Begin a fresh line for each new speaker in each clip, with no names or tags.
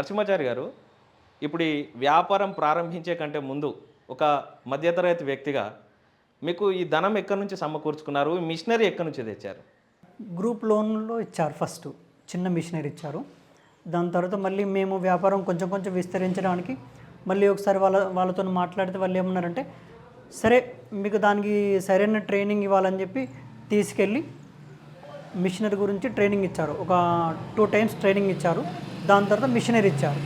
నరసింహాచారి గారు ఇప్పుడు ఈ వ్యాపారం ప్రారంభించే కంటే ముందు ఒక మధ్యతరగతి వ్యక్తిగా మీకు ఈ ధనం ఎక్కడి నుంచి సమకూర్చుకున్నారు? మిషనరీ ఎక్కడి నుంచి తెచ్చారు?
గ్రూప్ లోన్లో ఇచ్చారు ఫస్ట్. చిన్న మిషనరీ ఇచ్చారు. దాని తర్వాత మళ్ళీ మేము వ్యాపారం కొంచెం కొంచెం విస్తరించడానికి మళ్ళీ ఒకసారి వాళ్ళ వాళ్ళతో మాట్లాడితే వాళ్ళు ఏమన్నారంటే సరే మీకు దానికి సరైన ట్రైనింగ్ ఇవ్వాలని చెప్పి తీసుకెళ్ళి మిషనరీ గురించి ట్రైనింగ్ ఇచ్చారు. ఒక టూ టైమ్స్ ట్రైనింగ్ ఇచ్చారు. దాని తర్వాత మిషనరీ ఇచ్చారు.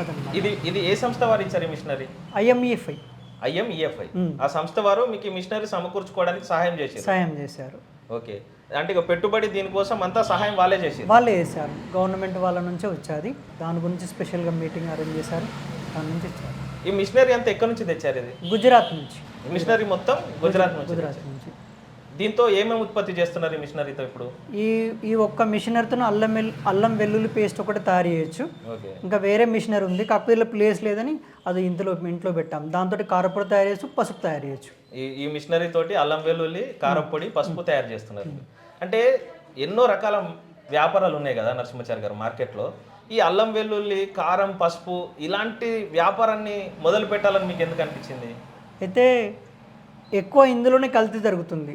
అదన్నమాట.
ఇది ఇది ఏ సంస్థ వారు ఇచ్చారు మిషనరీ?
ఐఎంఈఎఫ్ఐ.
ఐఎంఈఎఫ్ఐ. ఆ సంస్థ వారు మీకు మిషనరీ సమకూర్చుకోవడానికి సహాయం చేశారు?
సాయం చేశారు.
ఓకే. అంటే ఇక పెట్టుబడి దీనికోసం అంతా సహాయం వాళ్ళే చేసారు
వాళ్ళే చేశారు. గవర్నమెంట్ వాళ్ళ నుంచే వచ్చేది. దాని గురించి స్పెషల్గా మీటింగ్ అరేంజ్ చేశారు. దాని నుంచి ఇచ్చారు
ఈ మిషనరీ అంతా ఎక్కడి నుంచి తెచ్చారు ఇది?
గుజరాత్ నుంచి.
మిషనరీ మొత్తం గుజరాత్ నుంచి
గుజరాత్ నుంచి.
దీంతో ఏమేమి ఉత్పత్తి చేస్తున్నారు ఈ మిషనరీతో ఇప్పుడు?
ఈ ఈ ఒక్క మిషనరీతో అల్లం అల్లం వెల్లుల్లి పేస్ట్ ఒకటి తయారు చేయొచ్చు. ఇంకా వేరే మిషనరీ ఉంది. కాకపోతే ఇలా ప్లేస్ లేదని అది ఇంట్లో ఇంట్లో పెట్టాం. దాంతో కారపొడి తయారు చేయొచ్చు పసుపు తయారు చేయొచ్చు.
ఈ మిషనరీ తోటి అల్లం వెల్లుల్లి కారప్పొడి పసుపు తయారు చేస్తున్నారు. అంటే ఎన్నో రకాల వ్యాపారాలు ఉన్నాయి కదా నరసింహాచారి గారు మార్కెట్లో. ఈ అల్లం వెల్లుల్లి కారం పసుపు ఇలాంటి వ్యాపారాన్ని మొదలు పెట్టాలని మీకు ఎందుకు అనిపించింది?
అయితే ఎక్కువ ఇందులోనే కల్తీ జరుగుతుంది.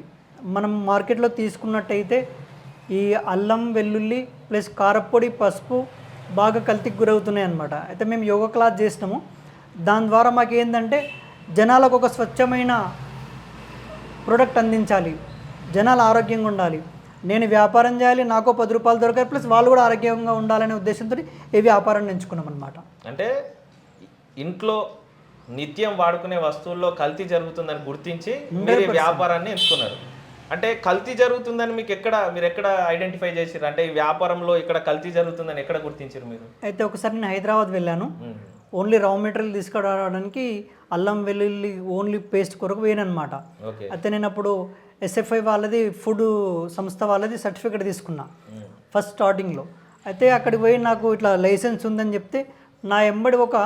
మనం మార్కెట్లో తీసుకున్నట్టయితే ఈ అల్లం వెల్లుల్లి ప్లస్ కారప్పొడి పసుపు బాగా కల్తీకి గురవుతున్నాయి అన్నమాట. అయితే మేము యోగా క్లాస్ చేసినాము. దాని ద్వారా మాకు ఏంటంటే జనాలకు ఒక స్వచ్ఛమైన ప్రోడక్ట్ అందించాలి. జనాలు ఆరోగ్యంగా ఉండాలి. నేను వ్యాపారం చేయాలి నాకు పది రూపాయలు దొరకాలి ప్లస్ వాళ్ళు కూడా ఆరోగ్యంగా ఉండాలనే ఉద్దేశంతో ఈ వ్యాపారాన్ని ఎంచుకున్నాం అనమాట
అంటే ఇంట్లో నిత్యం వాడుకునే వస్తువుల్లో కల్తీ జరుగుతుందని గుర్తించి మీరు వ్యాపారాన్ని ఎంచుకున్నారు. అంటే కల్తీ జరుగుతుందని మీకు ఎక్కడ మీరు ఎక్కడ ఐడెంటిఫై చేసారు అంటే ఈ వ్యాపారంలో ఇక్కడ కల్తీ జరుగుతుందని ఎక్కడ గుర్తించారు మీరు?
అయితే ఒకసారి నేను హైదరాబాద్ వెళ్ళాను. ఓన్లీ రా మెటీరియల్ తీసుకురావడానికి అల్లం వెల్లుల్లి ఓన్లీ పేస్ట్ కొరకు వేయనమాట అయితే నేను అప్పుడు ఎస్ఎఫ్ఐ వాళ్ళది ఫుడ్ సంస్థ వాళ్ళది సర్టిఫికేట్ తీసుకున్నా. ఫస్ట్ స్టార్టింగ్లో అయితే అక్కడికి పోయి నాకు ఇట్లా లైసెన్స్ ఉందని చెప్తే నా ఎంబడి ఒక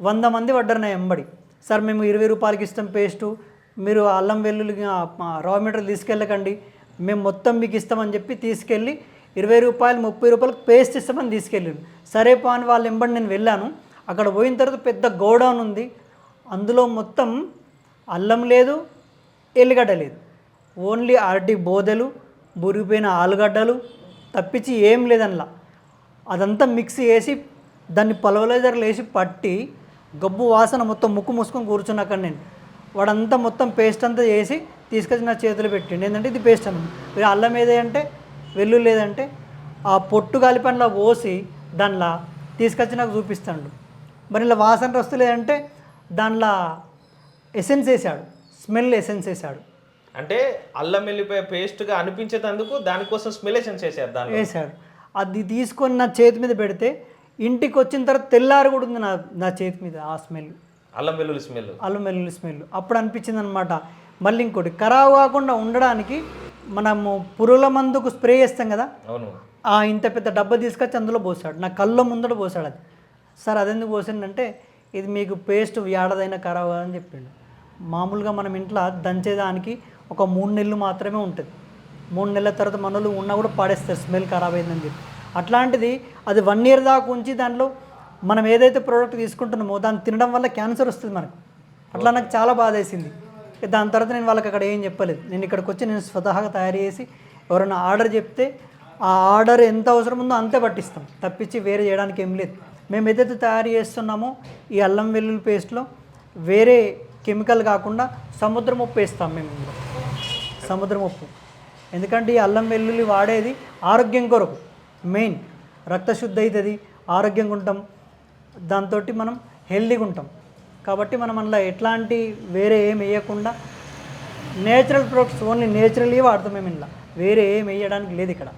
వంద మంది పడ్డారు నా ఎంబడి. సార్ మేము ఇరవై రూపాయలకి ఇస్తాం పేస్టు మీరు అల్లం వెల్లుల్లి రా మెటీరియల్ తీసుకెళ్ళకండి. మేము మొత్తం మీకు ఇస్తామని చెప్పి తీసుకెళ్ళి ఇరవై రూపాయలు ముప్పై రూపాయలకు పేస్ట్ ఇస్తామని తీసుకెళ్ళాను సరే పో అని వాళ్ళ ఎంబడి నేను వెళ్ళాను. అక్కడ పోయిన తర్వాత పెద్ద గోడౌన్ ఉంది. అందులో మొత్తం అల్లం లేదు ఎల్లిగడ్డ లేదు. ఓన్లీ అరటి బోదెలు బురిగిపోయిన ఆలుగడ్డలు తప్పించి ఏం లేదనలా. అదంతా మిక్స్ చేసి దాన్ని పలవలైజర్లు వేసి పట్టి గబ్బు వాసన మొత్తం ముక్కు మూసుకొని కూర్చున్నాక అక్కడ నేను. వాడంతా మొత్తం పేస్ట్ అంతా చేసి తీసుకొచ్చి నా చేతులు పెట్టిండు. ఏంటంటే ఇది పేస్ట్ అన్న. మీరు అల్లం ఏదే అంటే వెల్లుల్లి లేదంటే ఆ పొట్టు కలిపనిలా పోసి దానిలో తీసుకొచ్చి నాకు చూపిస్తాడు. మరి ఇలా వాసన వస్తలేదంటే దానిలో ఎసెన్స్ వేసాడు. స్మెల్ ఎసెన్స్ వేసాడు.
అంటే అల్లం వెల్లిపాయ పేస్ట్గా అనిపించేందుకు దానికోసం స్మెలేషన్ చేశారు దానిలో.
వేశాడు అది తీసుకొని నా చేతి మీద పెడితే ఇంటికి వచ్చిన తర్వాత తెల్లారి కూడా ఉంది నా నా చేతి మీద ఆ స్మెల్
అల్లం వెల్లుల్లి స్మెల్
అల్లం వెల్లుల్లి స్మెల్ అప్పుడు అనిపించింది అనమాట మళ్ళీ ఇంకోటి ఖరాబ్ కాకుండా ఉండడానికి మనము పురుగుల మందుకు స్ప్రే చేస్తాం కదా?
అవును.
ఆ ఇంత పెద్ద డబ్బా తీసుకొచ్చి అందులో పోసాడు. నా కళ్ళ ముందట పోసాడు అది. సార్ అదెందుకు పోసిండంటే ఇది మీకు పేస్ట్ ఏడాదైనా ఖరాబ్ అని చెప్పిండు. మామూలుగా మనం ఇంట్లో దంచేదానికి ఒక మూడు నెలలు మాత్రమే ఉంటుంది. మూడు నెలల తర్వాత మనలు ఉన్నా కూడా పాడేస్తారు స్మెల్ ఖరాబ్ అయిందని చెప్పి. అట్లాంటిది అది వన్ ఇయర్ దాకా ఉంచి దాంట్లో మనం ఏదైతే ప్రోడక్ట్ తీసుకుంటున్నామో దాన్ని తినడం వల్ల క్యాన్సర్ వస్తుంది మనకు. అట్లా నాకు చాలా బాధ వేసింది దాని తర్వాత నేను వాళ్ళకి అక్కడ ఏం చెప్పలేదు. నేను ఇక్కడికి వచ్చి నేను స్వతహాగా తయారు చేసి ఎవరైనా ఆర్డర్ చెప్తే ఆ ఆర్డర్ ఎంత అవసరం ఉందో అంతే పట్టిస్తాం. తప్పించి వేరే చేయడానికి ఏం లేదు. మేము ఏదైతే తయారు చేస్తున్నామో ఈ అల్లం వెల్లుల్లి పేస్ట్లో వేరే కెమికల్ కాకుండా సముద్రం ఉప్పు వేస్తాం మేము సముద్రం ఉప్పు. ఎందుకంటే ఈ అల్లం వెల్లుల్లి వాడేది ఆరోగ్యం కొరకు. మెయిన్. రక్తశుద్ధి అవుతుంది ఆరోగ్యంగా ఉంటాం. దాంతో మనం హెల్దీగా ఉంటాం. కాబట్టి మనం అందులో ఎట్లాంటి వేరే ఏం వేయకుండా నేచురల్ ప్రొడక్ట్స్ ఓన్లీ నేచురల్లీ వాడతాం మేము ఇందులో. వేరే ఏం వేయడానికి లేదు ఇక్కడ.